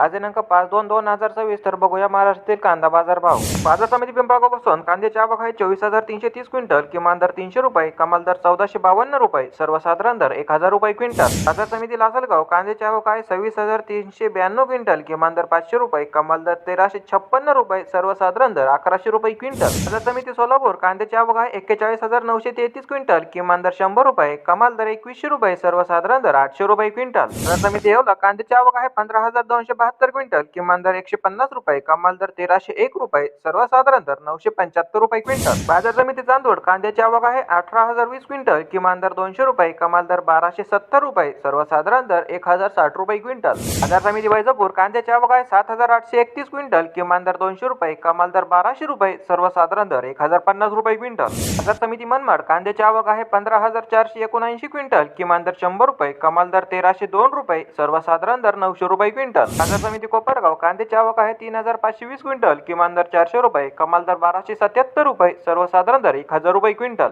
आज दिनांक पाच दोन दोन हजार सव्वीस तर बघूया महाराष्ट्रातील कांदा बाजार भाव. बाजार समिती पिंपळगावपासून कांद्याची आवक आहे चोवीस हजार तीनशे तीस क्विंटल किमान दर तीनशे रुपये कमाल दर चौदाशे बावन्न रुपये सर्वसाधारण दर एक हजार रुपये क्विंटल. बाजार समिती लासलगाव कांद्याची आवक आहे सव्वीस हजार तीनशे ब्याण्णव क्विंटल किमान दर पाचशे रुपये कमाल दर तेराशे छप्पन्न रुपये सर्वसाधारण दर अकराशे रुपये क्विंटल. बाजार समिती सोलापूर कांद्याची आवक आहे एक्केचाळीस हजार नऊशे तेहतीस क्विंटल किमान दर शंभर रुपये कमाल दर एकवीसशे रुपये सर्वसाधारण दर आठशे रुपये क्विंटल. बाजार समिती येवला कांद्याची आवक आहे पंधरा हजार दोनशे बहात्तर क्विंटल किमान दर एकशे पन्नास रुपये कमाल दर तेराशे एक रुपये सर्वसाधारण दर नऊशे पंच्याहत्तर रुपये क्विंटल. बाजार समिती चांदोड कांद्याची आवक आहे अठरा हजार वीस क्विंटल किमान दर दोनशे रुपये कमाल दर बाराशे सत्तर रुपये सर्वसाधारण दर एक हजार साठ रुपये क्विंटल. बाजार समिती वैजापूर कांद्याची आवक आहे सात हजार आठशे एकतीस क्विंटल किमान दर दोनशे रुपये कमाल दर बाराशे रुपये सर्वसाधारण दर एक हजार पन्नास रुपये क्विंटल. बाजार समिती मनमाड कांद्याची आवक आहे पंधरा हजार चारशे एकोणऐंशी क्विंटल किमान दर शंभर रुपये कमाल दर तेराशे दोन रुपये सर्वसाधारण दर नऊशे रुपये क्विंटल. बाजार समिती कोपरगाव कांद्याची आवक आहे तीन हजार पाचशे वीस क्विंटल किमान दर चारशे रुपये कमाल दर बाराशे सत्याहत्तर रुपये सर्वसाधारण दर एक हजार रुपये क्विंटल.